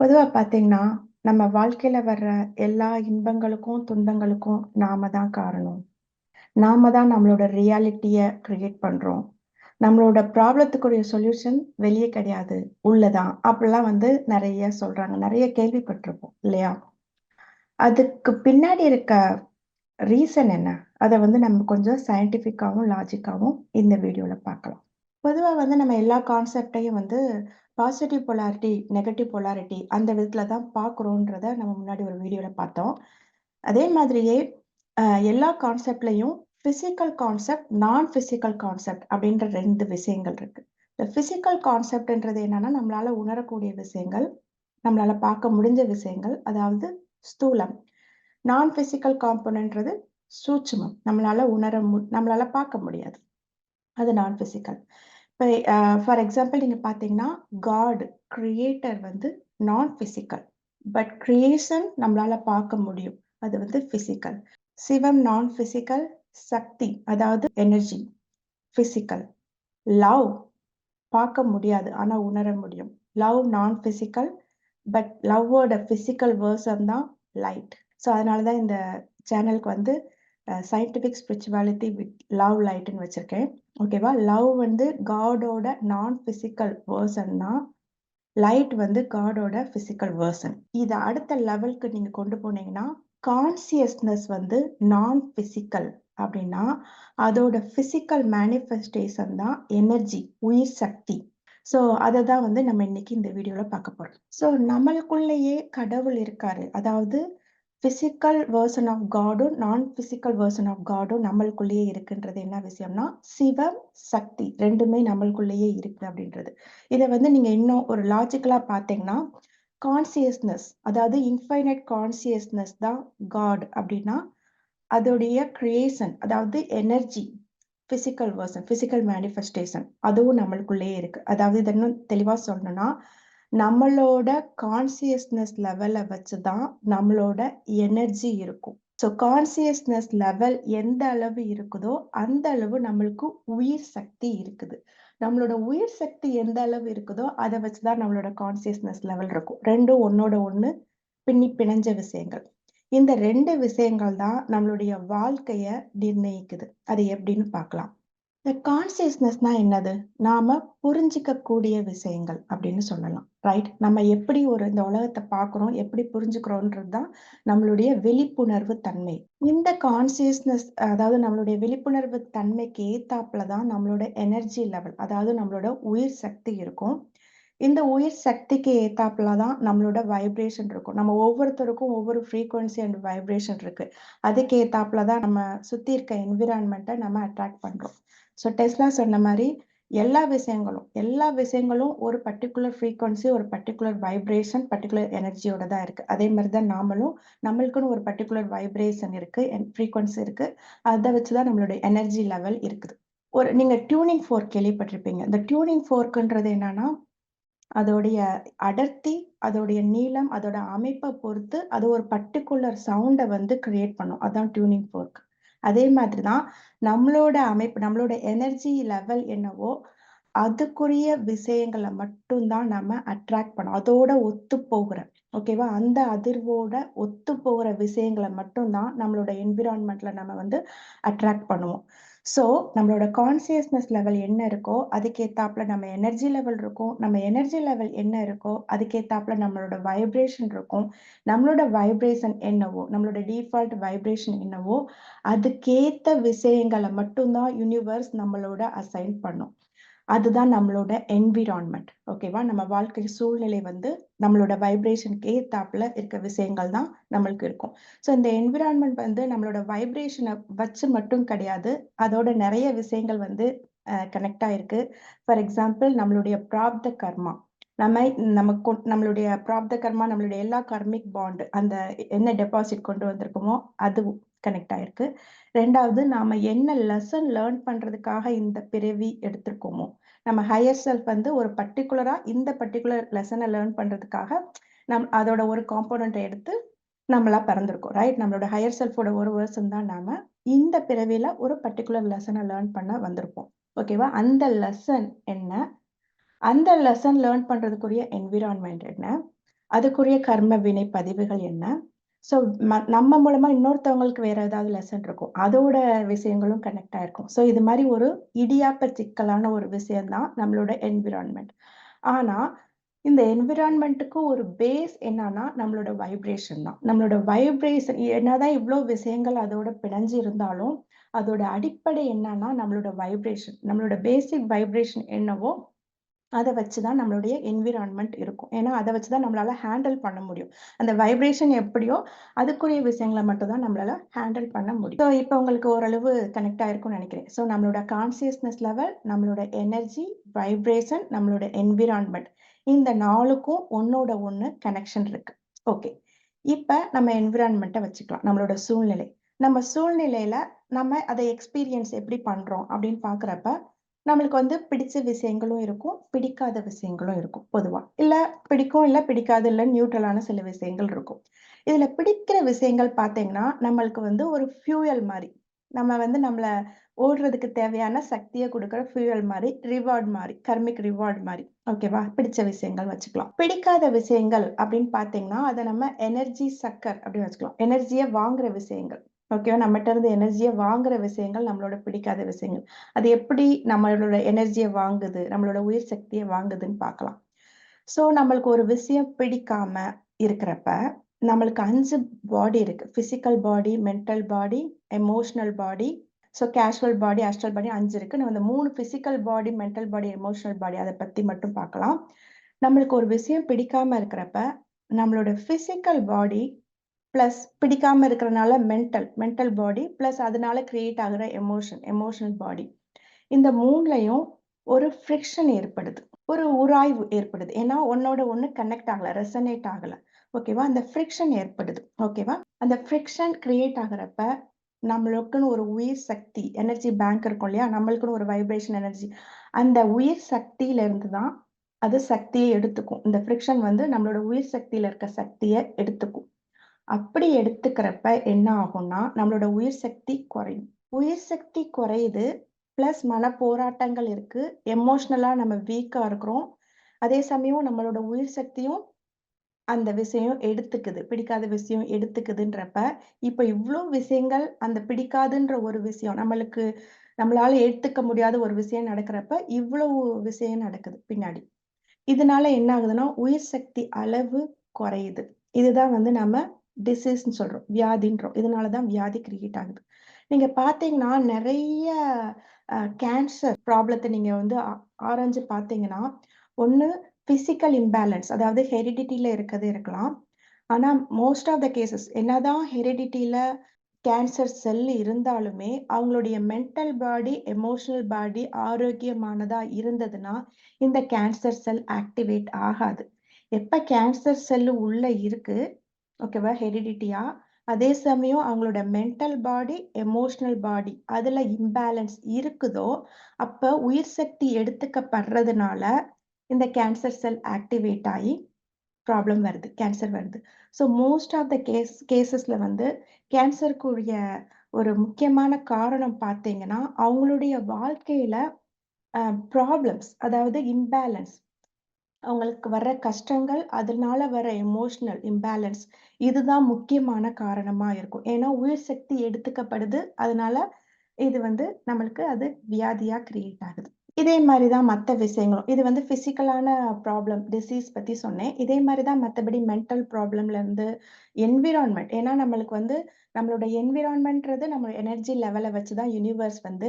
பொதுவா பார்த்தீங்கன்னா, நம்ம வாழ்க்கையில வர்ற எல்லா இன்பங்களுக்கும், துன்பங்களுக்கும் நாம தான் காரணம். நாம தான் நம்மளோட ரியாலிட்டிய கிரியேட் பண்றோம். நம்மளோட ப்ராப்ளத்துக்குரிய சொல்யூஷன் வெளிய கிடையாது. உள்ள தான். அப்படிலாம் வந்து நெறைய சொல்றாங்க. நெறைய கேள்விப்பட்டிருப்போம் இல்லையா? அதுக்கு பின்னாடி இருக்க ரீசன் என்ன? அத வந்து நம்ம கொஞ்சம் சயின்டிஃபிக்காகவும் லாஜிக்காவும் இந்த வீடியோல பார்க்கலாம். பொதுவா வந்து நம்ம எல்லா கான்செப்ட்டையும் வந்து பாசிட்டிவ் பொலாரிட்டி, நெகட்டிவ் பொலாரிட்டி அந்த விதத்துல தான் பார்க்குறோன்றத நம்ம முன்னாடி ஒரு வீடியோவில் பார்த்தோம். அதே மாதிரியே எல்லா கான்செப்ட்லயும் physical concept, non physical concept அப்படின்ற ரெண்டு விஷயங்கள் இருக்கு. இந்த ஃபிசிக்கல் கான்செப்ட்ன்றது என்னன்னா, நம்மளால உணரக்கூடிய விஷயங்கள், நம்மளால பார்க்க முடிஞ்ச விஷயங்கள், அதாவது ஸ்தூலம். நான் பிசிக்கல் காம்பனன்றது சூட்சுமம். நம்மளால உணர மு நம்மளால பார்க்க முடியாது. அது நான் பிசிக்கல். இப்போ ஃபார் எக்ஸாம்பிள் நீங்க பார்த்தீங்கன்னா, காட் கிரியேட்டர் வந்து நான் பிசிக்கல். பட் கிரியேஷன் நம்மளால பார்க்க முடியும். அது வந்து பிசிக்கல். சிவம் நான் பிசிக்கல், சக்தி அதாவது எனர்ஜி பிசிக்கல். லவ் பார்க்க முடியாது. ஆனா உணர முடியும். Love non physical. பட் லவ்வோட பிசிக்கல் வெர்ஷன் தான் லைட். ஸோ அதனால தான் இந்த சேனலுக்கு வந்து சயின்டிஃபிக் ஸ்பிரிச்சுவாலிட்டி வித் லவ் லைட்டுன்னு வச்சிருக்கேன். ஓகேவா? லவ் வந்து காடோட நான் பிசிக்கல் வேர்சன்னா லைட் வந்து காடோட பிசிக்கல் வேர்சன் இதை அடுத்த லெவலுக்கு நீங்க கொண்டு போனீங்கன்னா, கான்ஷியஸ்னஸ் வந்து நான் பிசிக்கல் அப்படின்னா, அதோட பிசிக்கல் மேனிஃபெஸ்டேஷன் தான் எனர்ஜி, உயிர் சக்தி. ஸோ அதை தான் வந்து நம்ம இன்னைக்கு இந்த வீடியோவில் பார்க்க போகிறோம் ஸோ நம்மளுக்குள்ளேயே கடவுள் இருக்காரு. அதாவது பிசிக்கல் வேர்சன் ஆஃப் காடும், நான் பிசிக்கல் வேர்சன் ஆஃப் காடும் நம்மளுக்குள்ளேயே இருக்குன்றது என்ன விஷயம்னா, சிவம், சக்தி ரெண்டுமே நம்மளுக்குள்ளேயே இருக்கு அப்படின்றது. இதை வந்து நீங்க இன்னும் ஒரு லாஜிக்கலா பார்த்தீங்கன்னா, கான்சியஸ்னஸ் அதாவது இன்ஃபைனைட் கான்சியஸ்னஸ் தான் காட் அப்படின்னா, அதோடைய கிரியேஷன் அதாவது energy physical version physical manifestation அதுவும் நம்மளுக்குள்ளேயே இருக்கு. அதாவது இதை இன்னும் தெளிவா சொல்லணும்னா, நம்மளோட கான்ஷியஸ்னஸ் லெவலை வச்சு தான் நம்மளோட எனர்ஜி இருக்கும். ஸோ கான்ஷியஸ்னஸ் லெவல் எந்த அளவு இருக்குதோ, அந்த அளவு நம்மளுக்கு உயிர் சக்தி இருக்குது. நம்மளோட உயிர் சக்தி எந்த அளவு இருக்குதோ, அதை வச்சு தான் நம்மளோட கான்சியஸ்னஸ் லெவல் இருக்கும். ரெண்டும் ஒன்னோட ஒன்று பின்னி பிணைஞ்ச விஷயங்கள். இந்த ரெண்டு விஷயங்கள் தான் நம்மளுடைய வாழ்க்கைய நிர்ணயிக்குது. அது எப்படின்னு பார்க்கலாம். இந்த கான்சியஸ்னஸ்னா என்னது? நாம புரிஞ்சுக்கக்கூடிய விஷயங்கள் அப்படின்னு சொல்லலாம். ரைட்? நம்ம எப்படி ஒரு இந்த உலகத்தை பார்க்குறோம், எப்படி புரிஞ்சுக்கிறோன்றது தான் நம்மளுடைய விழிப்புணர்வு தன்மை. இந்த கான்சியஸ்னஸ் அதாவது நம்மளுடைய விழிப்புணர்வு தன்மைக்கு ஏத்தாப்புல தான் நம்மளோட எனர்ஜி லெவல் அதாவது நம்மளோட உயிர் சக்தி இருக்கும். இந்த உயிர் சக்திக்கு ஏத்தாப்புல தான் நம்மளோட வைப்ரேஷன் இருக்கும். நம்ம ஒவ்வொருத்தருக்கும் ஒவ்வொரு ஃப்ரீக்குவன்சி அண்ட் வைப்ரேஷன் இருக்கு. அதுக்கு ஏத்தாப்புல தான் நம்ம சுத்தி இருக்க என்விரான்மெண்ட்டை நம்ம அட்ராக்ட் பண்றோம். ஸோ டெஸ்லா சொன்ன மாதிரி எல்லா விஷயங்களும் எல்லா விஷயங்களும் ஒரு பர்ட்டிகுலர் ஃப்ரீக்வன்சி, ஒரு பர்டிகுலர் வைப்ரேஷன், பர்ட்டிகுலர் எனர்ஜியோட தான் இருக்குது அதே மாதிரி தான் நாமளும் நம்மளுக்குன்னு ஒரு பர்ட்டிகுலர் வைப்ரேஷன் இருக்குது என் ஃப்ரீக்வன்சி இருக்குது அதை வச்சு தான் நம்மளுடைய எனர்ஜி லெவல் இருக்குது. ஒரு நீங்கள் டியூனிங் ஃபோர்க் கேள்விப்பட்டிருப்பீங்க. இந்த டியூனிங் ஃபோர்க்குன்றது என்னன்னா, அதோடைய அடர்த்தி, அதோடைய நீளம், அதோட அமைப்பை பொறுத்து அது ஒரு பர்ட்டிகுலர் சவுண்டை வந்து கிரியேட் பண்ணும். அதான் டியூனிங் ஃபோர்க். அதே மாதிரி தான் நம்மளோட அமைப்பு, நம்மளோட எனர்ஜி லெவல் என்னவோ, அதுக்குரிய விஷயங்கள மட்டும் தான் நம்ம அட்ராக்ட் பண்ணோம். அதோட ஒத்து போகிற ஓகேவா? அந்த அதிர்வோட ஒத்து போகிற விஷயங்களை மட்டும்தான் நம்மளோட என்விரான்மெண்ட்ல நம்ம வந்து அட்ராக்ட் பண்ணுவோம். ஸோ நம்மளோட கான்சியஸ்னஸ் லெவல் என்ன இருக்கோ, அதுக்கேத்தாப்புல நம்ம எனர்ஜி லெவல் இருக்கும். நம்ம எனர்ஜி லெவல் என்ன இருக்கோ, அதுக்கேத்தாப்புல நம்மளோட வைப்ரேஷன் இருக்கும். நம்மளோட வைப்ரேஷன் என்னவோ, நம்மளோட டிஃபால்ட் வைப்ரேஷன் என்னவோ, அதுக்கேற்ற விஷயங்களை மட்டும் தான் யூனிவர்ஸ் நம்மளோட அசைன் பண்ணும். அதுதான் நம்மளோட என்விரான்மெண்ட் ஓகேவா? நம்ம வாழ்க்கை சூழ்நிலை வந்து நம்மளோட வைப்ரேஷனுக்கு ஏத்தாப்புல இருக்க விஷயங்கள் தான் நம்மளுக்கு இருக்கும். ஸோ இந்த என்விரான்மெண்ட் வந்து நம்மளோட வைப்ரேஷனை வச்சு மட்டும் கிடையாது. அதோட நிறைய விஷயங்கள் வந்து கனெக்ட் ஆயிருக்கு. ஃபார் எக்ஸாம்பிள் நம்மளுடைய பிராப்த கர்மா. நம்ம நமக்கு நம்மளுடைய பிராப்த கர்மா, நம்மளுடைய எல்லா கர்மிக் பாண்டு அந்த என்ன டெபாசிட் கொண்டு வந்திருக்கோமோ, அதுவும் கனெக்ட் ஆயிருக்கு. ரெண்டாவது நாம என்ன லெசன் லேர்ன் பண்றதுக்காக இந்த பிறவி எடுத்திருக்கோமோ, நம்ம ஹையர் செல்ஃப் வந்து ஒரு பர்டிகுலரா இந்த பர்ட்டிகுலர் லெசனை லேர்ன் பண்றதுக்காக நம் அதோட ஒரு காம்போனன்ட்ட எடுத்து நம்மளா பிறந்திருக்கோம். ரைட்? நம்மளோட ஹையர் செல்ஃபோட ஒரு வெர்ஷன் தான் நாம. இந்த பிறவியில ஒரு பர்ட்டிகுலர் லெசனை லேர்ன் பண்ண வந்திருப்போம். ஓகேவா? அந்த லெசன் என்ன? அந்த லெசன் லேர்ன் பண்றதுக்குரிய என்விரான்மெண்ட் என்ன? அதுக்குரிய கர்ம வினை பதிவுகள் என்ன ஸோ நம்ம மூலமா இன்னொருத்தவங்களுக்கு வேற ஏதாவது லெசன் இருக்கும். அதோட விஷயங்களும் கனெக்ட் ஆயிருக்கும். ஸோ இது மாதிரி ஒரு இடியாப்ப சிக்கலான ஒரு விஷயம்தான் நம்மளோட என்விரான்மெண்ட் ஆனா இந்த என்விரான்மெண்ட்டுக்கு ஒரு பேஸ் என்னன்னா நம்மளோட வைப்ரேஷன் தான். நம்மளோட வைப்ரேஷன் என்னதான் இவ்வளோ விஷயங்கள் அதோட பிணைஞ்சு இருந்தாலும் அதோட அடிப்படை என்னன்னா நம்மளோட வைப்ரேஷன் நம்மளோட பேசிக் வைப்ரேஷன் என்னவோ அதை வச்சு தான் நம்மளுடைய என்விரான்மெண்ட் இருக்கும். ஏன்னா அதை வச்சு தான் நம்மளால ஹேண்டில் பண்ண முடியும். அந்த வைப்ரேஷன் எப்படியோ அதுக்குரிய விஷயங்களை மட்டும் தான் நம்மளால ஹேண்டில் பண்ண முடியும். ஸோ இப்போ உங்களுக்கு ஓரளவு கனெக்ட் ஆயிருக்கும்னு நினைக்கிறேன். ஸோ நம்மளோட கான்சியஸ்னஸ் லெவல் நம்மளோட எனர்ஜி வைப்ரேஷன் நம்மளோட என்விரான்மெண்ட் இந்த நாளுக்கும் ஒன்னோட ஒன்று கனெக்ஷன் இருக்கு. ஓகே இப்போ நம்ம என்விரான்மெண்ட்டை வச்சுக்கலாம். நம்மளோட சூழ்நிலை. நம்ம சூழ்நிலையில நம்ம அதை எக்ஸ்பீரியன்ஸ் எப்படி பண்றோம் அப்படின்னு பாக்குறப்ப நம்மளுக்கு வந்து பிடிச்ச விஷயங்களும் இருக்கும் பிடிக்காத விஷயங்களும் இருக்கும் பொதுவாக இல்லை பிடிக்கும் இல்லை பிடிக்காது இல்லை நியூட்ரலான சில விஷயங்கள் இருக்கும். இதில் பிடிக்கிற விஷயங்கள் பார்த்தீங்கன்னா நம்மளுக்கு வந்து ஒரு ஃபியூயல் மாதிரி. நம்ம வந்து நம்மளை ஓடுறதுக்கு தேவையான சக்தியை கொடுக்குற ஃபியூயல் மாதிரி ரிவார்ட் மாதிரி கர்மிக் ரிவார்ட் மாதிரி. ஓகேவா பிடிச்ச விஷயங்கள் வச்சுக்கலாம். பிடிக்காத விஷயங்கள் அப்படின்னு பார்த்தீங்கன்னா அதை நம்ம எனர்ஜி சக்கர் அப்படின்னு வச்சுக்கலாம். எனர்ஜியை வாங்குற விஷயங்கள். ஓகேவா நம்மகிட்ட இருந்து எனர்ஜியை வாங்குற விஷயங்கள் நம்மளோட பிடிக்காத விஷயங்கள். அது எப்படி நம்மளோட எனர்ஜியை வாங்குது நம்மளோட உயிர் சக்தியை வாங்குதுன்னு பார்க்கலாம். ஸோ நம்மளுக்கு ஒரு விஷயம் பிடிக்காம இருக்கிறப்ப நம்மளுக்கு அஞ்சு பாடி இருக்கு. Physical body mental body emotional body so casual body astral body அஞ்சு இருக்கு. நம்ம அந்த மூணு physical body mental body emotional body அதை பத்தி மட்டும் பார்க்கலாம். நம்மளுக்கு ஒரு விஷயம் பிடிக்காம இருக்கிறப்ப நம்மளோட பிசிக்கல் பாடி ப்ளஸ் பிடிக்காம இருக்கிறனால மென்டல் மென்டல் பாடி ப்ளஸ் அதனால கிரியேட் ஆகிற எமோஷன் எமோஷனல் பாடி இந்த மூணுலையும் ஒரு ஃப்ரிக்ஷன் ஏற்படுது ஒரு உராய்வு ஏற்படுது. ஏன்னா ஒன்னோட ஒன்று கனெக்ட் ஆகலை ரெசனேட் ஆகலை. ஓகேவா அந்த ஃப்ரிக்ஷன் ஏற்படுது. ஓகேவா அந்த ஃப்ரிக்ஷன் கிரியேட் ஆகுறப்ப நம்மளுக்குன்னு ஒரு உயிர் சக்தி எனர்ஜி பேங்க் இருக்கும் இல்லையா? நம்மளுக்குன்னு ஒரு வைப்ரேஷன் எனர்ஜி அந்த உயிர் சக்தியில இருந்து தான் அது சக்தியை எடுத்துக்கும். இந்த ஃப்ரிக்ஷன் வந்து நம்மளோட உயிர் சக்தியில இருக்க சக்தியை எடுத்துக்கும். அப்படி எடுத்துக்கிறப்ப என்ன ஆகும்னா நம்மளோட உயிர் சக்தி குறையும். உயிர் சக்தி குறையுது பிளஸ் மன போராட்டங்கள் இருக்கு. எமோஷ்னலா நம்ம வீக்கா இருக்கிறோம். அதே சமயம் நம்மளோட உயிர் சக்தியும் அந்த விஷயம் எடுத்துக்குது. பிடிக்காத விஷயம் எடுத்துக்குதுன்றப்ப இப்ப இவ்வளோ விஷயங்கள் அந்த பிடிக்காதுன்ற ஒரு விஷயம் நம்மளுக்கு நம்மளால எடுத்துக்க முடியாத ஒரு விஷயம் நடக்கிறப்ப இவ்வளவு விஷயம் நடக்குது பின்னாடி. இதனால என்ன ஆகுதுன்னா உயிர் சக்தி அளவு குறையுது. இதுதான் வந்து நம்ம டிசீஸ்ன்னு சொல்கிறோம் வியாதின்றோம். இதனால தான் வியாதி கிரியேட் ஆகுது. நீங்கள் பார்த்தீங்கன்னா நிறைய கேன்சர் ப்ராப்ளத்தை நீங்கள் வந்து ஆராய்ஞ்சு பார்த்தீங்கன்னா ஒன்று ஃபிசிக்கல் இம்பேலன்ஸ் அதாவது ஹெரிடிட்டியில் இருக்கிறது இருக்கலாம். ஆனால் மோஸ்ட் ஆஃப் த கேசஸ் என்னதான் ஹெரிடிட்டியில் கேன்சர் செல் இருந்தாலுமே அவங்களுடைய மென்டல் பாடி எமோஷனல் பாடி ஆரோக்கியமானதா இருந்ததுன்னா இந்த கேன்சர் செல் ஆக்டிவேட் ஆகாது. எப்ப கேன்சர் செல்லு உள்ள இருக்கு? ஓகேவா ஹெரிடிட்டியா அதே சமயம் அவங்களோட மென்டல் பாடி எமோஷனல் பாடி அதில் இம்பேலன்ஸ் இருக்குதோ அப்போ உயிர் சக்தி எடுத்துக்கப்படுறதுனால இந்த கேன்சர் செல் ஆக்டிவேட் ஆகி ப்ராப்ளம் வருது கேன்சர் வருது. So most of the case கேசஸில் வந்து கேன்சருக்குரிய ஒரு முக்கியமான காரணம் பார்த்தீங்கன்னா அவங்களுடைய வாழ்க்கையில் ப்ராப்ளம்ஸ் அதாவது இம்பேலன்ஸ் அவங்களுக்கு வர்ற கஷ்டங்கள் அதனால வர எமோஷனல் இம்பேலன்ஸ் இதுதான் முக்கியமான காரணமா இருக்கும். ஏன்னா உயிர் சக்தி எடுத்துக்கப்படுது. அதனால இது வந்து நம்மளுக்கு அது வியாதியா கிரியேட் ஆகுது. இதே மாதிரி தான் மற்ற விஷயங்களும். இது வந்து ஃபிசிக்கலான ப்ராப்ளம் டிசீஸ் பற்றி சொன்னேன். இதே மாதிரி தான் மற்றபடி மென்டல் ப்ராப்ளம்லேருந்து என்விரான்மெண்ட் ஏன்னா நம்மளுக்கு வந்து நம்மளோட என்விரான்மெண்ட்றது நம்ம எனர்ஜி லெவலை வச்சு தான் யூனிவர்ஸ் வந்து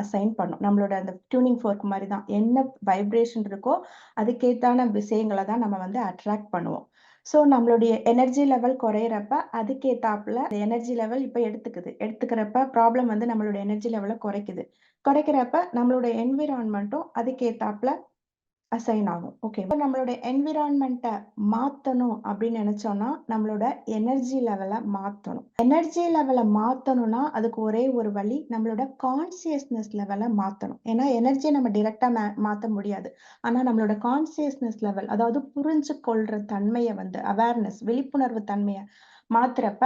அசைன் பண்ணும். நம்மளோட அந்த டியூனிங் ஃபோர்க் மாதிரி தான். என்ன வைப்ரேஷன் இருக்கோ அதுக்கேத்தான விஷயங்களை தான் நம்ம வந்து அட்ராக்ட் பண்ணுவோம். ஸோ நம்மளுடைய எனர்ஜி லெவல் குறையிறப்ப அதுக்கேத்தாப்புல எனர்ஜி லெவல் இப்போ எடுத்துக்குது. எடுத்துக்கிறப்ப ப்ராப்ளம் வந்து நம்மளோட எனர்ஜி லெவலை குறைக்குது. கிடைக்கிறப்ப நம்மளோட என்விரான்மெண்ட்டும் அதுக்கேத்தாப்புல அசைன் ஆகும். ஓகே இப்போ நம்மளோட என்விரான்மெண்ட்டை மாற்றணும் அப்படின்னு நினைச்சோம்னா நம்மளோட எனர்ஜி லெவலை மாற்றணும் எனர்ஜி லெவலை மாற்றணும்னா அதுக்கு ஒரே ஒரு வழி நம்மளோட கான்சியஸ்னஸ் லெவலை மாற்றணும் ஏன்னா எனர்ஜியை நம்ம டிரெக்டாக மே மாற்ற முடியாது. ஆனால் நம்மளோட கான்சியஸ்னஸ் லெவல் அதாவது புரிஞ்சு கொள்ற தன்மையை வந்து அவேர்னஸ் விழிப்புணர்வு தன்மையை மாத்துறப்ப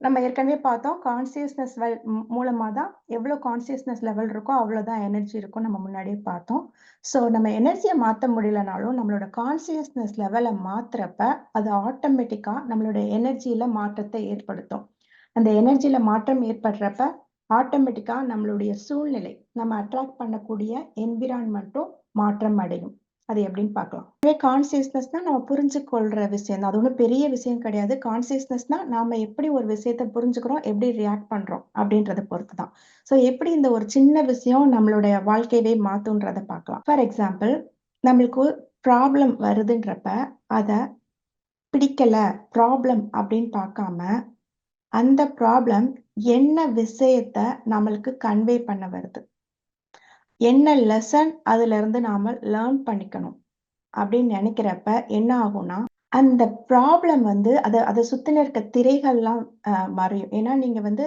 நம்ம ஏற்கனவே பார்த்தோம் கான்சியஸ்னஸ் வெல் மூலமாக தான் எவ்வளோ கான்சியஸ்னஸ் லெவல் இருக்கோ அவ்வளோதான் எனர்ஜி இருக்கும் நம்ம முன்னாடியே பார்த்தோம். ஸோ நம்ம எனர்ஜியை மாற்ற முடியலனாலும் நம்மளோட கான்சியஸ்னஸ் லெவலை மாற்றுறப்ப அது ஆட்டோமேட்டிக்காக நம்மளோட எனர்ஜியில் மாற்றத்தை ஏற்படுத்தும். அந்த எனர்ஜியில் மாற்றம் ஏற்படுறப்ப ஆட்டோமேட்டிக்காக நம்மளுடைய சூழ்நிலை நம்ம அட்ராக்ட் பண்ணக்கூடிய என்விரான்மெண்ட்டும் மாற்றம் அடையும். அது எப்படின்னு பார்க்கலாம். இதுவே கான்சியஸ்னஸ்னா நம்ம புரிஞ்சு கொள்ற விஷயம் தான். அது ஒன்றும் பெரிய விஷயம் கிடையாது. கான்சியஸ்னஸ்னா நாம எப்படி ஒரு விஷயத்த புரிஞ்சுக்கிறோம், எப்படி ரியாக்ட் பண்றோம் அப்படின்றத பொறுத்து தான். ஸோ எப்படி இந்த ஒரு சின்ன விஷயம் நம்மளுடைய வாழ்க்கையவே மாத்துன்றத பார்க்கலாம். ஃபார் எக்ஸாம்பிள் நம்மளுக்கு ப்ராப்ளம் வருதுன்றப்ப அதை பிடிக்கல, ப்ராப்ளம் அப்படின்னு பார்க்காம, அந்த ப்ராப்ளம் என்ன விஷயத்த நம்மளுக்கு கன்வே பண்ண வருது? என்ன லெசன் அதுலேருந்து நாம லேர்ன் பண்ணிக்கணும் அப்படின்னு நினைக்கிறப்ப என்ன ஆகும்னா, அந்த ப்ராப்ளம் வந்து அதை அதை சுற்றின இருக்க திரைகள்லாம் மறையும். ஏன்னா நீங்கள் வந்து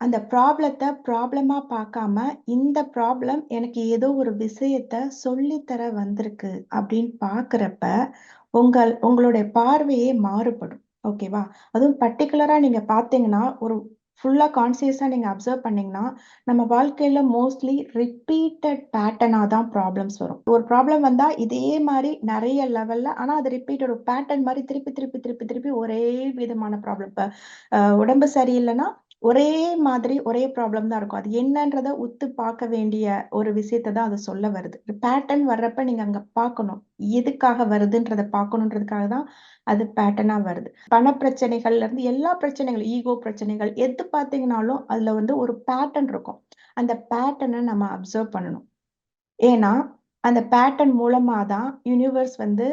அந்த ப்ராப்ளத்தை ப்ராப்ளமா பார்க்காம, இந்த ப்ராப்ளம் எனக்கு ஏதோ ஒரு விஷயத்த சொல்லித்தர வந்திருக்கு அப்படின்னு பார்க்குறப்ப உங்கள் உங்களுடைய பார்வையே மாறுபடும். ஓகேவா? அதுவும் பர்டிகுலராக நீங்கள் பார்த்தீங்கன்னா, ஒரு ஃபுல்லாக கான்சியஸாக நீங்கள் அப்சர்வ் பண்ணிங்கன்னா நம்ம வாழ்க்கையில் மோஸ்ட்லி ரிப்பீட்டட் பேட்டர்னாக தான் ப்ராப்ளம்ஸ் வரும். ஒரு ப்ராப்ளம் வந்தால் இதே மாதிரி நிறைய லெவலில் ஆனால் அது ரிப்பீட்டட் ஒரு பேட்டர்ன் மாதிரி திருப்பி, திருப்பி, திருப்பி, திருப்பி ஒரே விதமான ப்ராப்ளம். இப்போ உடம்பு சரியில்லைன்னா ஒரே மாதிரி ஒரே ப்ராப்ளம் தான் இருக்கும். அது என்னன்றத உத்து பார்க்க வேண்டிய ஒரு விஷயத்த தான் அது சொல்ல வருது. பேட்டர்ன் வர்றப்ப நீங்க அங்க பார்க்கணும். எதுக்காக வருதுன்றத பார்க்கணுன்றதுக்காக தான் அது பேட்டர்னா வருது. பண பிரச்சனைகள்ல இருந்து எல்லா பிரச்சனைகளும் ஈகோ பிரச்சனைகள் எது பார்த்தீங்கனாலும் அதுல வந்து ஒரு பேட்டர்ன் இருக்கும். அந்த பேட்டர்னை நம்ம அப்சர்வ் பண்ணணும். ஏன்னா, அந்த பேட்டர்ன் மூலமா தான் யூனிவர்ஸ் வந்து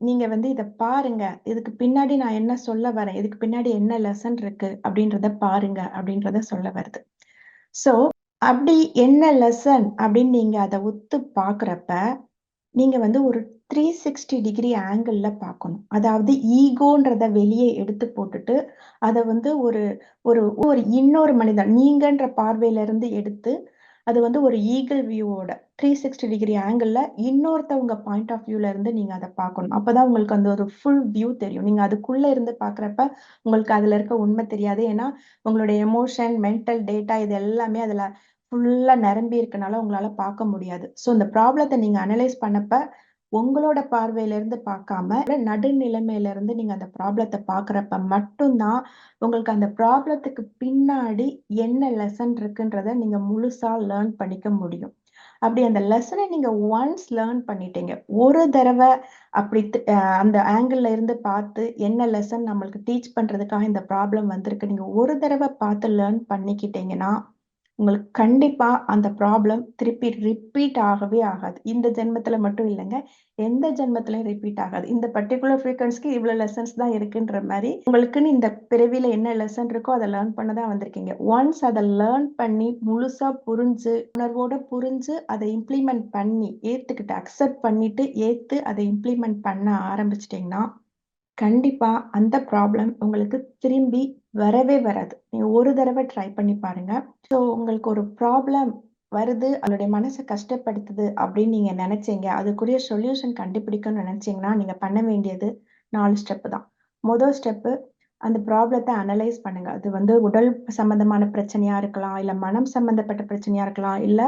நீங்க வந்து இத பாருங்க. இதுக்கு பின்னாடி நான் என்ன சொல்ல வரேன்? இதுக்கு பின்னாடி என்ன லெசன் இருக்கு? அப்படின்றத பாருங்க அப்படின்றத சொல்ல வருது. ஸோ, அப்படி என்ன லெசன் அப்படின்னு நீங்க அத உத்து பாக்குறப்ப நீங்க வந்து ஒரு 360 டிகிரி ஆங்கிள்ல பார்க்கணும். அதாவது ஈகோன்றத வெளியே எடுத்து போட்டுட்டு, அத வந்து ஒரு ஒரு ஒரு இன்னொரு மனிதன் நீங்கன்ற பார்வையில இருந்து எடுத்து, அது வந்து ஒரு ஈகிள் வியூவோட 360 டிகிரி ஆங்கிளில் இன்னொருத்தவங்க பாயிண்ட் ஆஃப் வியூல இருந்து நீங்கள் அதை பார்க்கணும். அப்பதான் உங்களுக்கு அந்த ஒரு ஃபுல் வியூ தெரியும். நீங்கள் அதுக்குள்ளே இருந்து பார்க்குறப்ப உங்களுக்கு அதில் இருக்க உண்மை தெரியாது. ஏன்னா, உங்களுடைய எமோஷன், மென்டல் டேட்டா இது எல்லாமே அதில் ஃபுல்லாக நிரம்பி இருக்கனால உங்களால் பார்க்க முடியாது. ஸோ இந்த ப்ராப்ளத்தை நீங்கள் அனலைஸ் பண்ணப்ப, உங்களோட பார்வையிலேருந்து பார்க்காம, நடுநிலைமையிலேருந்து நீங்கள் அந்த ப்ராப்ளத்தை பார்க்குறப்ப மட்டும்தான் உங்களுக்கு அந்த ப்ராப்ளத்துக்கு பின்னாடி என்ன லெசன் இருக்குன்றத நீங்கள் முழுசாக லேர்ன் பண்ணிக்க முடியும். அப்படி அந்த லெசனை நீங்க ஒன்ஸ் லேர்ன் பண்ணிட்டீங்க. ஒரு தடவை அப்படி அந்த ஆங்கிள்ல இருந்து பார்த்து என்ன லெசன் நம்மளுக்கு டீச் பண்றதுக்காக இந்த ப்ராப்ளம் வந்திருக்கு. நீங்க ஒரு தடவை பார்த்து லேர்ன் பண்ணிக்கிட்டீங்கன்னா, உங்களுக்கு கண்டிப்பாக அந்த ப்ராப்ளம் திருப்பி ரிப்பீட் ஆகவே ஆகாது. இந்த ஜென்மத்தில் மட்டும் இல்லைங்க எந்த ஜென்மத்திலையும் ரிப்பீட் ஆகாது. இந்த பர்ட்டிகுலர் ஃப்ரீக்வன்ஸ்க்கு இவ்வளோ லெசன்ஸ் தான் இருக்குன்ற மாதிரி உங்களுக்குன்னு இந்த பிறவியில் என்ன லெசன் இருக்கோ அதை லேர்ன் பண்ண தான் வந்திருக்கீங்க. ஒன்ஸ் அதை லேர்ன் பண்ணி முழுசாக புரிஞ்சு, உணர்வோட புரிஞ்சு அதை இம்ப்ளிமெண்ட் பண்ணி, ஏற்றுக்கிட்டு அக்செப்ட் பண்ணிட்டு, ஏற்று அதை இம்ப்ளிமெண்ட் பண்ண ஆரம்பிச்சிட்டிங்கன்னா கண்டிப்பாக அந்த ப்ராப்ளம் உங்களுக்கு திரும்பி வரவே வராது. நீ ஒரு தடவை ட்ரை பண்ணி பாருங்க. ஸோ உங்களுக்கு ஒரு ப்ராப்ளம் வருது, அதனுடைய மனசை கஷ்டப்படுத்துது அப்படின்னு நீங்க நெனச்சீங்க. அதுக்குரிய சொல்யூஷன் கண்டுபிடிக்கணும்னு நினச்சிங்கன்னா நீங்க பண்ண வேண்டியது நாலு ஸ்டெப்பு தான். மொதல் ஸ்டெப்பு அந்த ப்ராப்ளத்தை அனலைஸ் பண்ணுங்க. அது வந்து உடல் சம்மந்தமான பிரச்சனையா இருக்கலாம், இல்ல மனம் சம்மந்தப்பட்ட பிரச்சனையா இருக்கலாம், இல்ல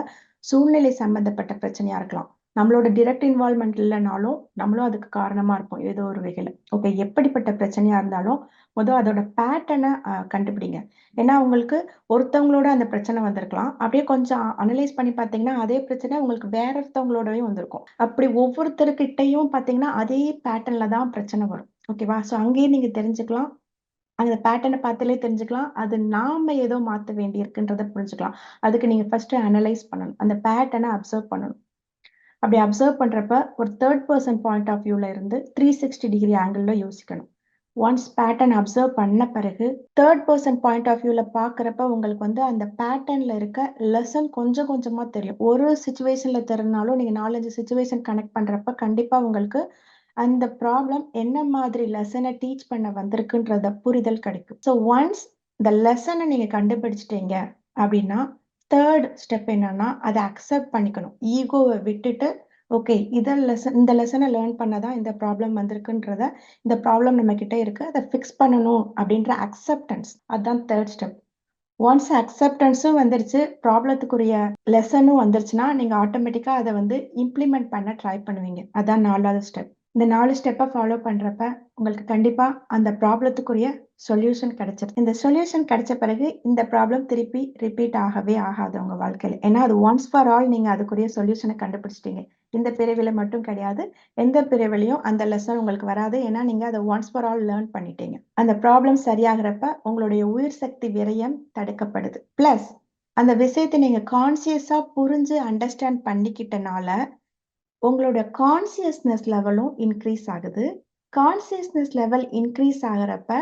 சூழ்நிலை சம்மந்தப்பட்ட பிரச்சனையா இருக்கலாம். நம்மளோட டிரெக்ட் இன்வால்மெண்ட் இல்லைனாலும் நம்மளும் அதுக்கு காரணமா இருப்போம், ஏதோ ஒரு வகையில. ஓகே எப்படிப்பட்ட பிரச்சனையா இருந்தாலும், முதல் அதோட பேட்டர்னை கண்டுபிடிங்க. ஏன்னா உங்களுக்கு ஒருத்தவங்களோட அந்த பிரச்சனை வந்திருக்கலாம். அப்படியே கொஞ்சம் அனலைஸ் பண்ணி பார்த்தீங்கன்னா, அதே பிரச்சனை உங்களுக்கு வேற ஒருத்தவங்களோடவே வந்திருக்கும். அப்படி ஒவ்வொருத்தருக்கிட்டையும் பார்த்தீங்கன்னா, அதே பேட்டர்ன்ல தான் பிரச்சனை வரும். ஓகேவா? ஸோ அங்கேயே நீங்க தெரிஞ்சுக்கலாம். அந்த பேட்டர்னை பார்த்தாலே தெரிஞ்சுக்கலாம். அது நாம ஏதோ மாற்ற வேண்டியிருக்குன்றத புரிஞ்சுக்கலாம். அதுக்கு நீங்க ஃபர்ஸ்ட் அனலைஸ் பண்ணணும். அந்த பேட்டர்னை அப்சர்வ் பண்ணணும். அப்படி அப்சர்வ் பண்ணுறப்ப ஒரு தேர்ட் பர்சன் பாயிண்ட் ஆஃப் வியூவில் இருந்து 360 டிகிரி ஆங்கிளில் யோசிக்கணும். ஒன்ஸ் பேட்டர்ன் அப்சர்வ் பண்ண பிறகு, தேர்ட் பர்சன் பாயிண்ட் ஆஃப் வியூவில் பார்க்குறப்ப உங்களுக்கு வந்து அந்த பேட்டர்னில் இருக்க லெசன் கொஞ்சம் கொஞ்சமாக தெரியும். ஒரு சுச்சுவேஷனில் தெரிஞ்சாலும் நீங்கள் நாலஞ்சு சுச்சுவேஷன் கனெக்ட் பண்ணுறப்ப கண்டிப்பாக உங்களுக்கு அந்த ப்ராப்ளம் என்ன மாதிரி லெசனை டீச் பண்ண வந்திருக்குன்றத புரிதல் கிடைக்கும். ஸோ ஒன்ஸ் இந்த லெசனை நீங்கள் கண்டுபிடிச்சிட்டீங்க அப்படின்னா, தேர்ட் ஸ்டெப் என்னன்னா, அதை அக்செப்ட் பண்ணிக்கணும். ஈகோவை விட்டுட்டு, ஓகே இத லெசன் இந்த லெசனை லேர்ன் பண்ண தான் இந்த ப்ராப்ளம் வந்திருக்குன்றத, இந்த ப்ராப்ளம் நம்ம கிட்ட இருக்கு. அதை ஃபிக்ஸ் பண்ணணும் அப்படின்ற அக்செப்டன்ஸ். அதுதான் தேர்ட் ஸ்டெப். ஒன்ஸ் அக்செப்டன்ஸும் வந்துருச்சு, ப்ராப்ளத்துக்குரிய லெசனும் வந்துருச்சுன்னா, நீங்க ஆட்டோமேட்டிக்கா அதை வந்து இம்ப்ளிமெண்ட் பண்ண ட்ரை பண்ணுவீங்க. அதான் நாலாவது ஸ்டெப். இந்த நாலு ஸ்டெப்பை ஃபாலோ பண்றப்ப, உங்களுக்கு கண்டிப்பா அந்த ப்ராப்ளத்துக்குரிய சொல்யூஷன் கிடைச்சிரும். இந்த சொல்யூஷன் கிடைச்ச பிறகு, இந்த ப்ராப்ளம் திருப்பி ரிப்பீட் ஆகவே ஆகாது உங்க வாழ்க்கையில. ஏன்னா, அது ஒன்ஸ் ஃபார் ஆல் நீங்க அதுக்குரிய சொல்யூஷனை கண்டுபிடிச்சிட்டீங்க. இந்த பிறவில மட்டும் கிடையாது. எந்த பிரிவிலையும் அந்த லெசன் உங்களுக்கு வராது. ஏன்னா, நீங்க அதை ஒன்ஸ் ஃபார் ஆல் லேர்ன் பண்ணிட்டீங்க. அந்த ப்ராப்ளம் சரியாகிறப்ப, உங்களுடைய உயிர் சக்தி விரயம் தடுக்கப்படுது. பிளஸ் அந்த விஷயத்தை நீங்க கான்ஷியஸா புரிஞ்சு அண்டர்ஸ்டாண்ட் பண்ணிக்கிட்டனால, உங்களோட கான்ஷியஸ்னஸ் லெவலும் இன்க்ரீஸ் ஆகுது. கான்சியஸ்னஸ் லெவல் இன்க்ரீஸ் ஆகிறப்ப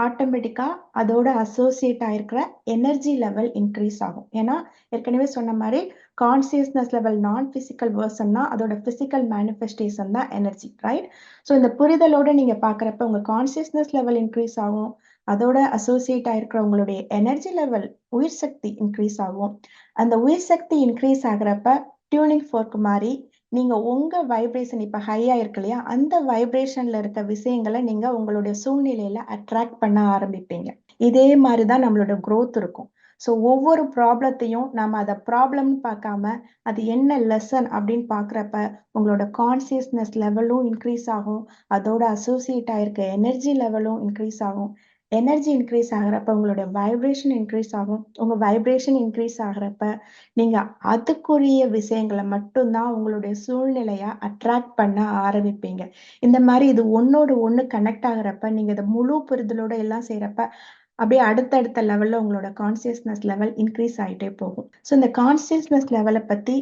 ஆட்டோமேட்டிக்காக அதோட அசோசியேட் ஆகிருக்கிற எனர்ஜி லெவல் இன்க்ரீஸ் ஆகும். ஏன்னா, ஏற்கனவே சொன்ன மாதிரி கான்சியஸ்னஸ் லெவல் நான் ஃபிசிக்கல் வேர்சன்னா அதோட ஃபிசிக்கல் மேனிஃபெஸ்டேஷன் தான் எனர்ஜி. ரைட்? ஸோ இந்த புரிதலோட நீங்கள் பார்க்குறப்ப உங்கள் கான்சியஸ்னஸ் லெவல் இன்க்ரீஸ் ஆகும். அதோட அசோசியேட் ஆயிருக்கிற உங்களுடைய எனர்ஜி லெவல், உயிர் சக்தி இன்க்ரீஸ் ஆகும். அந்த உயிர் சக்தி இன்க்ரீஸ் ஆகுறப்ப, டியூனிங் ஃபோர்க் மாதிரி நீங்க உங்க வைப்ரேஷன் இப்ப ஹையா இருக்கு இல்லையா? அந்த வைப்ரேஷன்ல இருக்க விஷயங்கள நீங்க உங்களுடைய சூழ்நிலையில அட்ராக்ட் பண்ண ஆரம்பிப்பீங்க. இதே மாதிரிதான் தான் நம்மளோட குரோத் இருக்கும். ஸோ ஒவ்வொரு ப்ராப்ளத்தையும் நாம அதை ப்ராப்ளம்னு பார்க்காம, அது என்ன லெசன் அப்படின்னு பார்க்குறப்ப உங்களோட கான்சியஸ்னஸ் லெவலும் இன்க்ரீஸ் ஆகும். அதோட அசோசியேட் ஆயிருக்க எனர்ஜி லெவலும் இன்க்ரீஸ் ஆகும். எனர்ஜி இன்க்ரீஸ் ஆகுறப்ப, உங்களோட வைப்ரேஷன் இன்க்ரீஸ் ஆகும். உங்க வைப்ரேஷன் இன்க்ரீஸ் ஆகுறப்ப, நீங்க அதுக்குரிய விஷயங்கள மட்டும்தான் உங்களுடைய சூழ்நிலையா அட்ராக்ட் பண்ண ஆரம்பிப்பீங்க. இந்த மாதிரி இது ஒன்னோட ஒன்னு கனெக்ட் ஆகுறப்ப, நீங்க இதை முழு புரிதலோட எல்லாம் செய்யறப்ப அப்படியே அடுத்தடுத்த லெவல்ல உங்களோட கான்சியஸ்னஸ் லெவல் இன்க்ரீஸ் ஆயிட்டே போகும். ஸோ இந்த கான்சியஸ்னஸ் லெவலை பத்தி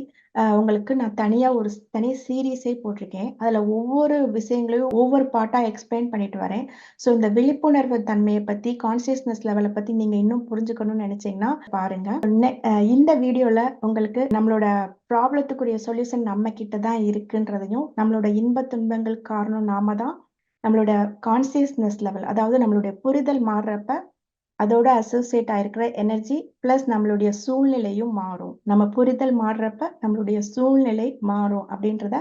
உங்களுக்கு நான் தனியாக ஒரு தனி சீரீஸே போட்டிருக்கேன். அதில் ஒவ்வொரு விஷயங்களையும் ஒவ்வொரு பாட்டாக எக்ஸ்பிளைன் பண்ணிட்டு வரேன். ஸோ இந்த விழிப்புணர்வு தன்மையை பற்றி கான்ஷியஸ்னஸ் லெவலை பற்றி நீங்கள் இன்னும் புரிஞ்சுக்கணும்னு நினச்சிங்கன்னா பாருங்கள் இந்த வீடியோவில் உங்களுக்கு நம்மளோட ப்ராப்ளத்துக்குரிய சொல்யூஷன் நம்ம கிட்ட தான் இருக்குன்றதையும், நம்மளோட இன்ப துன்பங்களுக்கு காரணம் நாம தான். நம்மளோட கான்ஷியஸ்னஸ் லெவல் அதாவது நம்மளுடைய புரிதல் மாறுறப்ப, அதோட அசோசியேட் ஆயிருக்கிற எனர்ஜி பிளஸ் நம்மளுடைய சூழ்நிலையும் மாறும். நம்ம புரிதல் மாறுறப்ப, நம்மளுடைய சூழ்நிலை மாறும் அப்படின்றத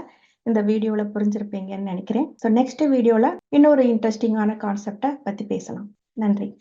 இந்த வீடியோல புரிஞ்சிருப்பீங்கன்னு நினைக்கிறேன் ஸோ நெக்ஸ்ட் வீடியோல இன்னொரு இன்ட்ரெஸ்டிங்கான கான்செப்டை பத்தி பேசலாம். நன்றி.